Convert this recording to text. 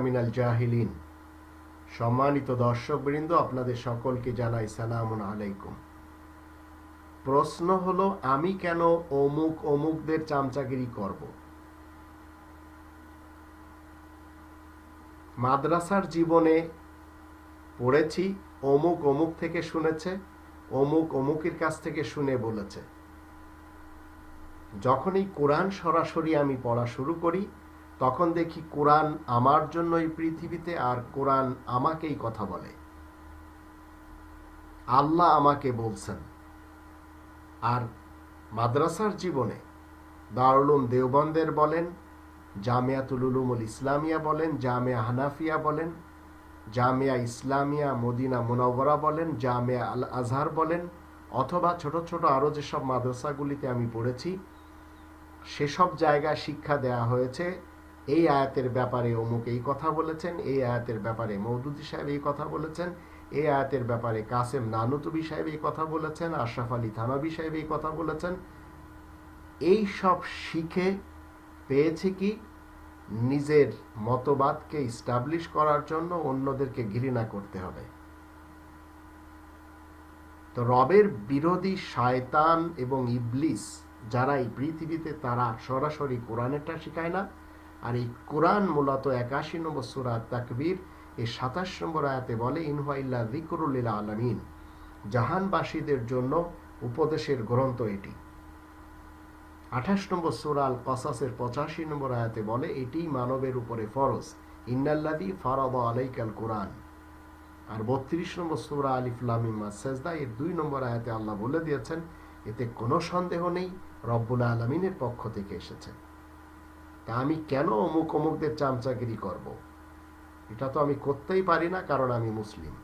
মিনাল জাহিলিন। সম্মানিত আপনাদের সকলকে জানাই সালাম আলাইকুম। প্রশ্ন হলো, আমি কেন অমুক অমুকদের চামচাগিরি করব? মাদ্রাসার জীবনে পড়েছি, অমুক অমুক থেকে শুনেছে, অমুক অমুকের কাছ থেকে শুনে বলেছে। যখনই কোরআন সরাসরি আমি পড়া শুরু করি তখন দেখি কোরআন আমার জন্য এই পৃথিবীতে আর কোরআন আমাকেই কথা বলে। আল্লাহ আমাকে বলছেন, আর মাদ্রাসার জীবনে দারুলুম দেওবন্দের বলেন, জামিয়াতুল উলুমুল ইসলামিয়া বলেন, জামিয়া হানাফিয়া বলেন, জামিয়া ইসলামিয়া মদিনা মুনওয়ারা বলেন, জামিয়া আল আজহার বলেন, অথবা ছোট ছোট আরও যেসব মাদ্রাসাগুলিতে আমি পড়েছি, সেসব জায়গায় শিক্ষা দেয়া হয়েছে এই আয়াতের ব্যাপারে অমুক এই কথা বলেছেন, এই আয়াতের ব্যাপারে মৌদুদি সাহেব এই কথা বলেছেন, এই আয়াতের ব্যাপারে কাসেম নানুতুবি সাহেব এই কথা বলেছেন, আশরাফ আলী থানাবি সাহেব এই কথা বলেছেন। এই সব শিখে পেয়েছে কি? নিজের মতবাদকে ইস্টাবলিশ করার জন্য অন্যদেরকে ঘৃণা করতে হবে। তো রবের বিরোধী শায়তান এবং ইবলিস যারা এই পৃথিবীতে তারা সরাসরি কোরআনেরটা শিখায় না আর এই কোরআন মূলত একাশি নম্বর সুরা তাকবীর এই সাতাশ নম্বর আয়াতে বলে ইনহাইল্লা জিকরুল্লিল আলমিন। জাহানবাসীদের জন্য উপদেশের গ্রন্থ এটি। আঠাশ নম্বর সুরাল কসাসের পঁচাশি নম্বর আয়াতে বলে, এটি মানবের উপরে ফরজ। ইন্নাল্লাদি ফারাদ আলাইকাল কোরআন। আর বত্রিশ নম্বর সুরা আলিফুল্লামিমা সেজদা, এর দুই নম্বর আয়াতে আল্লাহ বলে দিয়েছেন, এতে কোনো সন্দেহ নেই, রব্বুল আলমিনের পক্ষ থেকে এসেছে। তা আমি কেন অমুক অমুকদের চামচাগিরি করব? এটা তো আমি করতেই পারি না, কারণ আমি মুসলিম।